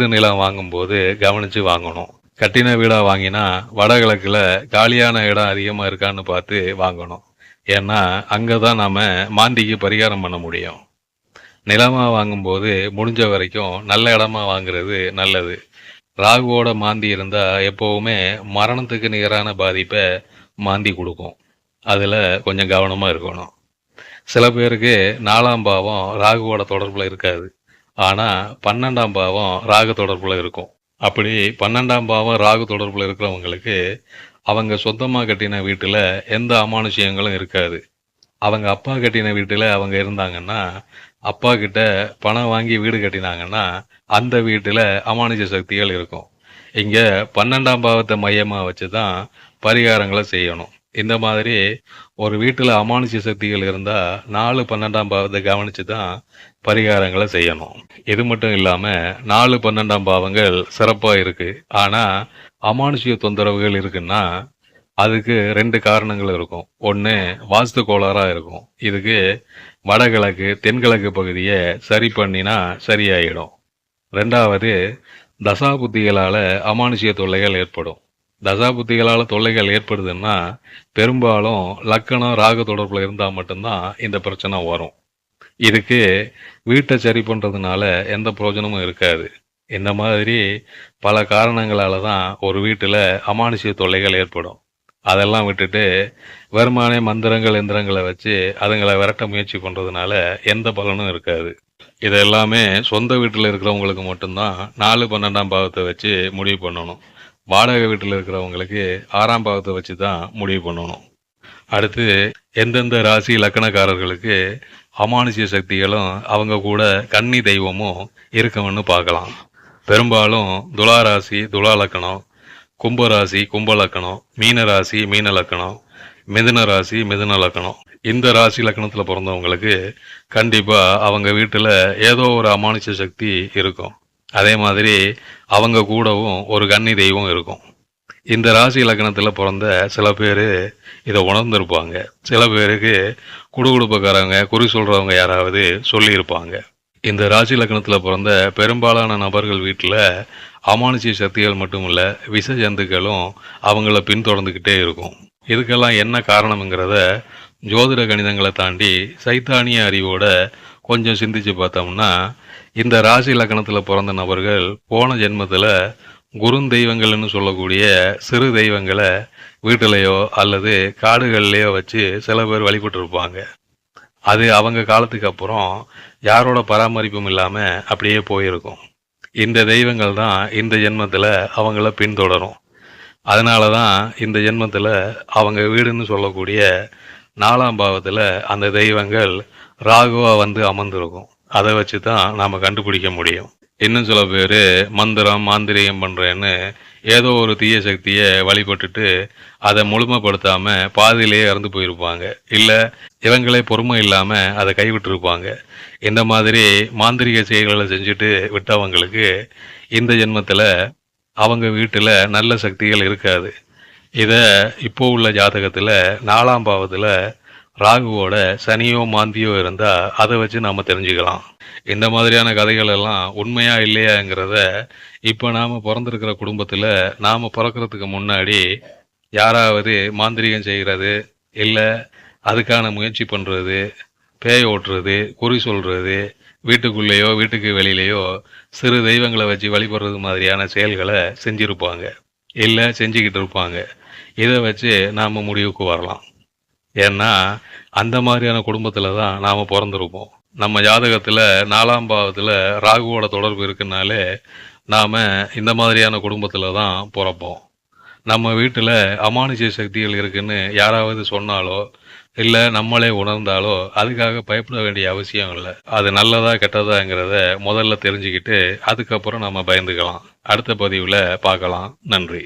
சிறு நிலம் வாங்கும்போது கவனித்து வாங்கணும். கட்டின வீடாக வாங்கினா வடகிழக்கில் காலியான இடம் அதிகமாக இருக்கான்னு பார்த்து வாங்கணும். ஏன்னா அங்கே தான் நாம் மாந்திக்கு பரிகாரம் பண்ண முடியும். நிலமாக வாங்கும்போது முடிஞ்ச வரைக்கும் நல்ல இடமா வாங்குறது நல்லது. ராகுவோட மாந்தி இருந்தால் எப்போவுமே மரணத்துக்கு நிகரான பாதிப்பை மாந்தி கொடுக்கும். அதில் கொஞ்சம் கவனமாக இருக்கணும். சில பேருக்கு நாலாம் பாவம் ராகுவோட தொடர்பில் இருக்காது. ஆனால் பன்னெண்டாம் பாவம் ராகு தொடர்பில் இருக்கும். அப்படி பன்னெண்டாம் பாவம் ராகு தொடர்பில் இருக்கிறவங்களுக்கு அவங்க சொந்தமாக கட்டின வீட்டில் எந்த அமானுஷியங்களும் இருக்காது. அவங்க அப்பா கட்டின வீட்டில் அவங்க இருந்தாங்கன்னா அப்பா கிட்ட பணம் வாங்கி வீடு கட்டினாங்கன்னா அந்த வீட்டில் அமானுஷ சக்திகள் இருக்கும். இங்கே பன்னெண்டாம் பாவத்தை மையமாக வச்சு தான் பரிகாரங்களை செய்யணும். இந்த மாதிரி ஒரு வீட்டில் அமானுஷ சக்திகள் இருந்தால் நாலு பன்னெண்டாம் பாவத்தை கவனித்து தான் பரிகாரங்களை செய்யணும். இது மட்டும் இல்லாமல் நாலு பன்னெண்டாம் பாவங்கள் சிறப்பாக இருக்குது ஆனால் அமானுஷிய தொந்தரவுகள் இருக்குன்னா அதுக்கு ரெண்டு காரணங்கள் இருக்கும். ஒன்று வாஸ்து கோளாறாக இருக்கும். இதுக்கு வடகிழக்கு தென்கிழக்கு பகுதியை சரி பண்ணினா சரியாயிடும். ரெண்டாவது தசாபுத்திகளால் அமானுஷிய தொல்லைகள் ஏற்படும். தசாபுத்திகளால் தொல்லைகள் ஏற்படுதுன்னா பெரும்பாலும் லக்கணம் ராக தொடர்பில் இருந்தால் மட்டும்தான் இந்த பிரச்சனை வரும். இதுக்கு வீட்டை சரி பண்ணுறதுனால எந்த பிரயோஜனமும் இருக்காது. இந்த மாதிரி பல காரணங்களால தான் ஒரு வீட்டில் அமானுஷிய தொல்லைகள் ஏற்படும். அதெல்லாம் விட்டுட்டு வருமானே மந்திரங்கள் எந்திரங்களை வச்சு அதுங்களை விரட்ட முயற்சி பண்ணுறதுனால எந்த பலனும் இருக்காது. இது எல்லாமே சொந்த வீட்டில் இருக்கிறவங்களுக்கு மட்டும்தான் நாலு பன்னெண்டாம் பாவத்தை வச்சு முடிவு பண்ணணும். வாடகை வீட்டில் இருக்கிறவங்களுக்கு ஆறாம் பாவத்தை வச்சு தான் முடிவு பண்ணணும். அடுத்து எந்தெந்த ராசி லக்கணக்காரர்களுக்கு அமானுஷ்ய சக்திகளும் அவங்க கூட கன்னி தெய்வமும் இருக்கணும்னு பார்க்கலாம். பெரும்பாலும் துலா ராசி துலா லக்கணம் கும்பராசி கும்ப லக்கணம் மீன ராசி மீன லக்கணம் மிதுன ராசி மிதுன லக்கணம். இந்த ராசி லக்கணத்தில் பிறந்தவங்களுக்கு கண்டிப்பாக அவங்க வீட்டில் ஏதோ ஒரு அமானுஷ சக்தி இருக்கும். அதே மாதிரி அவங்க கூடவும் ஒரு கன்னி தெய்வம் இருக்கும். இந்த ராசி லக்கணத்தில் பிறந்த சில பேர் இதை உணர்ந்திருப்பாங்க. சில பேருக்கு குடுகுடுப்புக்காரங்க குறி சொல்கிறவங்க யாராவது சொல்லியிருப்பாங்க. இந்த ராசி லக்கணத்தில் பிறந்த பெரும்பாலான நபர்கள் வீட்டில் அமானுஷ்ய சக்திகள் மட்டும் இல்லை விஷ ஜந்துக்களும் அவங்கள பின்தொடர்ந்துக்கிட்டே இருக்கும். இதுக்கெல்லாம் என்ன காரணம்ங்கிறத ஜோதிட கணிதங்களை தாண்டி சைத்தானிய அறிவோட கொஞ்சம் சிந்திச்சு பார்த்தோம்னா இந்த ராசி லக்கணத்தில் பிறந்த நபர்கள் போன ஜென்மத்தில் குறுந்தெய்வங்கள்னு சொல்லக்கூடிய சிறு தெய்வங்களை வீட்டிலையோ அல்லது காடுகள்லையோ வச்சு சில பேர் வழிபட்டு இருப்பாங்க அது அவங்க காலத்துக்கு அப்புறம் யாரோட பராமரிப்பும் இல்லாமல் அப்படியே போயிருக்கும். இந்த தெய்வங்கள் தான் இந்த ஜென்மத்தில் அவங்கள பின்தொடரும். அதனால தான் இந்த ஜென்மத்தில் அவங்க வீடுன்னு சொல்லக்கூடிய நாலாம் பாவத்தில் அந்த தெய்வங்கள் ராகுவா வந்து அமர்ந்திருக்கும். அதை வச்சு தான் நாம் கண்டுபிடிக்க முடியும். இன்னும் சில பேர் மந்திரம் மாந்திரியம் பண்ணுறேன்னு ஏதோ ஒரு தீய சக்தியை வழிபட்டுட்டு அதை முழுமைப்படுத்தாமல் பாதியிலேயே இறந்து போயிருப்பாங்க. இல்லை இவங்களே பொறுமை இல்லாமல் அதை கைவிட்டிருப்பாங்க. இந்த மாதிரி மாந்திரிக செயல்களை செஞ்சுட்டு விட்டவங்களுக்கு இந்த ஜென்மத்தில் அவங்க வீட்டில் நல்ல சக்திகள் இருக்காது. இதை இப்போ உள்ள ஜாதகத்தில் நாலாம் பாவத்தில் ராகுவோட சனியோ மாந்தியோ இருந்தால் அதை வச்சு நாம் தெரிஞ்சுக்கலாம். இந்த மாதிரியான கதைகள் எல்லாம் உண்மையா இல்லையாங்கிறத இப்போ நாம் பிறந்திருக்கிற குடும்பத்தில் நாம் பிறக்கிறதுக்கு முன்னாடி யாராவது மாந்திரிகம் செய்கிறது இல்லை அதுக்கான முயற்சி பண்ணுறது பேய் ஓட்டுறது குறி சொல்கிறது வீட்டுக்குள்ளேயோ வீட்டுக்கு வெளியிலேயோ சிறு தெய்வங்களை வச்சு வழிபடுறது மாதிரியான செயல்களை செஞ்சுருப்பாங்க. இல்லை செஞ்சுக்கிட்டு இருப்பாங்க. இதை வச்சு நாம் முடிவுக்கு வரலாம். ஏன்னா அந்த மாதிரியான குடும்பத்தில் தான் நாம் பிறந்திருப்போம். நம்ம ஜாதகத்தில் நாலாம் பாவத்தில் ராகுவோட தொடர்பு இருக்குனாலே நாம் இந்த மாதிரியான குடும்பத்தில் தான் பிறப்போம். நம்ம வீட்டில் அமானுஷ சக்திகள் இருக்குன்னு யாராவது சொன்னாலோ இல்லை நம்மளே உணர்ந்தாலோ அதுக்காக பயப்பட வேண்டிய அவசியம் இல்லை. அது நல்லதா கெட்டதாங்கிறத முதல்ல தெரிஞ்சுக்கிட்டு அதுக்கப்புறம் நம்ம பயந்துக்கலாம். அடுத்த பதிவில் பார்க்கலாம். நன்றி.